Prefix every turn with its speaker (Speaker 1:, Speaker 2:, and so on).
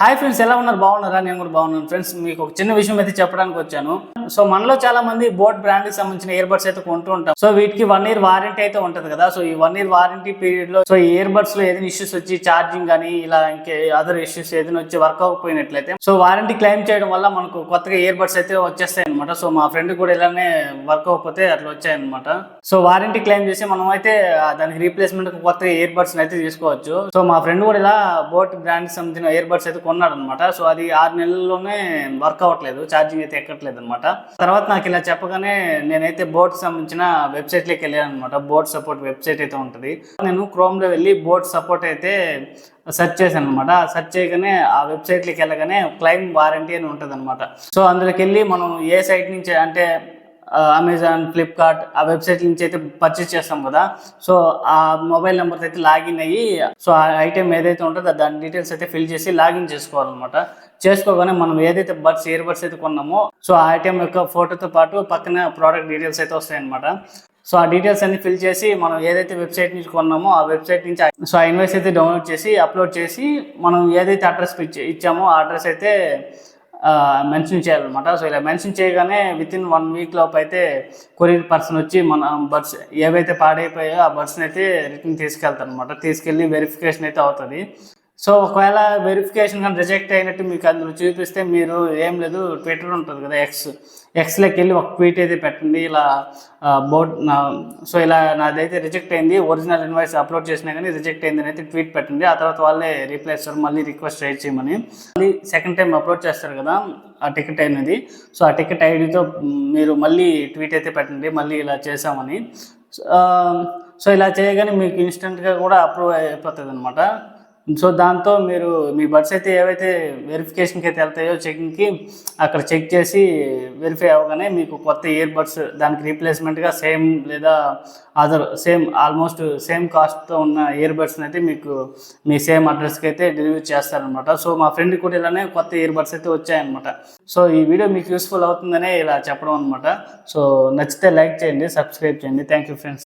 Speaker 1: Hi friends ఎలా ఉన్నారు? బాగున్నారా? నేను కూడా బాగున్నాను. ఫ్రెండ్స్ మీకు ఒక చిన్న విషయం అయితే చెప్పడానికి వచ్చాను. సో మనలో చాలా మంది బోట్ బ్రాండ్కి సంబంధించిన ఇయర్ బడ్స్ అయితే కొంటూ ఉంటాం. సో వీటికి వన్ ఇయర్ వారంటీ అయితే ఉంటది కదా. సో ఈ వన్ ఇయర్ వారంటీ పీరియడ్లో సో ఈ ఇయర్ బడ్స్లో ఏదైనా ఇష్యూస్ వచ్చి ఛార్జింగ్ కానీ ఇలా ఇంకే అదర్ ఇష్యూస్ ఏదైనా వచ్చి వర్క్ అవ్వకపోయినట్లయితే సో వారంటీ క్లెయిమ్ చేయడం వల్ల మనకు కొత్తగా ఇయర్ బడ్స్ అయితే వచ్చేస్తాయి అనమాట సో మా ఫ్రెండ్ కూడా ఇలానే వర్క్ అవ్వకపోతే అట్లా వచ్చాయన్నమాట. సో వారంటీ క్లెయిమ్ చేసి మనం అయితే దానికి రీప్లేస్మెంట్ కొత్త ఇయర్ బడ్స్ అయితే తీసుకోవచ్చు. సో మా ఫ్రెండ్ కూడా ఇలా బోట్ బ్రాండ్ సంబంధించిన ఇయర్ బడ్స్ అయితే కొన్నాడు అనమాట సో అది ఆరు నెలల్లోనే వర్క్ అవ్వట్లేదు ఛార్జింగ్ అయితే ఎక్కట్లేదు అనమాట తర్వాత నాకు ఇలా చెప్పగానే నేనైతే బోట్ సంబంధించిన వెబ్సైట్లోకి వెళ్ళాను అనమాట బోట్ సపోర్ట్ వెబ్సైట్ అయితే ఉంటుంది. నేను క్రోమ్లో వెళ్ళి బోట్ సపోర్ట్ అయితే సెర్చ్ చేశాను అనమాట సెర్చ్ చేయగానే ఆ వెబ్సైట్లోకి వెళ్ళగానే క్లైమ్ వారంటీ అని ఉంటుంది అనమాట సో అందులోకి వెళ్ళి మనం ఏ సైట్ నుంచి అంటే అమెజాన్ ఫ్లిప్కార్ట్ ఆ వెబ్సైట్ నుంచి అయితే పర్చేస్ చేస్తాం కదా. సో ఆ మొబైల్ నెంబర్స్ అయితే లాగిన్ అయ్యి సో ఆ ఐటెం ఏదైతే ఉంటుందో దాని డీటెయిల్స్ అయితే ఫిల్ చేసి లాగిన్ చేసుకోవాలన్నమాట. చేసుకోగానే మనం ఏదైతే బడ్స్ ఇయర్ బడ్స్ అయితే కొన్నామో సో ఆ ఐటెం యొక్క ఫోటోతో పాటు పక్కన ప్రోడక్ట్ డీటెయిల్స్ అయితే వస్తాయి అనమాట సో ఆ డీటెయిల్స్ అన్ని ఫిల్ చేసి మనం ఏదైతే వెబ్సైట్ నుంచి కొన్నామో ఆ వెబ్సైట్ నుంచి సో ఆ ఇన్వాయిస్ అయితే డౌన్లోడ్ చేసి అప్లోడ్ చేసి మనం ఏదైతే అడ్రస్ ఇచ్చామో ఆ అడ్రస్ అయితే మెన్షన్ చేయాలన్నమాట. సో ఇలా మెన్షన్ చేయగానే విత్ ఇన్ వన్ వీక్ లోపు అయితే కొరియర్ పర్సన్ వచ్చి మన బర్డ్స్ ఏవైతే పాడైపోయాయో ఆ బర్డ్స్ని అయితే రిటర్న్ తీసుకెళ్తారు అనమాట తీసుకెళ్ళి వెరిఫికేషన్ అయితే అవుతుంది. సో ఒకవేళ వెరిఫికేషన్ కానీ రిజెక్ట్ అయినట్టు మీకు అందులో చూపిస్తే మీరు ఏం లేదు ట్విట్టర్ ఉంటుంది కదా ఎక్స్ ఎక్స్లోకి వెళ్ళి ఒక ట్వీట్ అయితే పెట్టండి ఇలా బోర్డ్ నా సో ఇలా నాదైతే రిజెక్ట్ అయింది ఒరిజినల్ ఇన్వాయిస్ అప్లోడ్ చేసినా కానీ రిజెక్ట్ అయింది అని అయితే ట్వీట్ పెట్టండి ఆ తర్వాత వాళ్ళే రీప్లై చేస్తారు మళ్ళీ రిక్వెస్ట్ రైట్ చేయమని. మళ్ళీ సెకండ్ టైం అప్లోడ్ చేస్తారు కదా ఆ టికెట్ అయినది సో ఆ టికెట్ ఐడితో మీరు మళ్ళీ ట్వీట్ అయితే పెట్టండి మళ్ళీ ఇలా చేసామని సో ఇలా చేయగానే మీకు ఇన్స్టెంట్గా కూడా అప్రూవ్ అయిపోతుంది అనమాట సో దాంతో మీరు మీ బడ్స్ అయితే ఏవైతే వెరిఫికేషన్కి అయితే వెళ్తాయో చెకింగ్కి అక్కడ చెక్ చేసి వెరిఫై అవ్వగానే మీకు కొత్త ఇయర్ బడ్స్ దానికి రీప్లేస్మెంట్గా సేమ్ లేదా అదర్ సేమ్ ఆల్మోస్ట్ సేమ్ కాస్ట్తో ఉన్న ఇయర్ బడ్స్ని అయితే మీకు మీ సేమ్ అడ్రస్కి అయితే డెలివరీ చేస్తారనమాట సో మా ఫ్రెండ్ కూడా ఇలానే కొత్త ఇయర్ బడ్స్ అయితే వచ్చాయన్నమాట. సో ఈ వీడియో మీకు యూస్ఫుల్ అవుతుందనే ఇలా చెప్పడం అనమాట సో నచ్చితే లైక్ చేయండి సబ్స్క్రైబ్ చేయండి. Thank you friends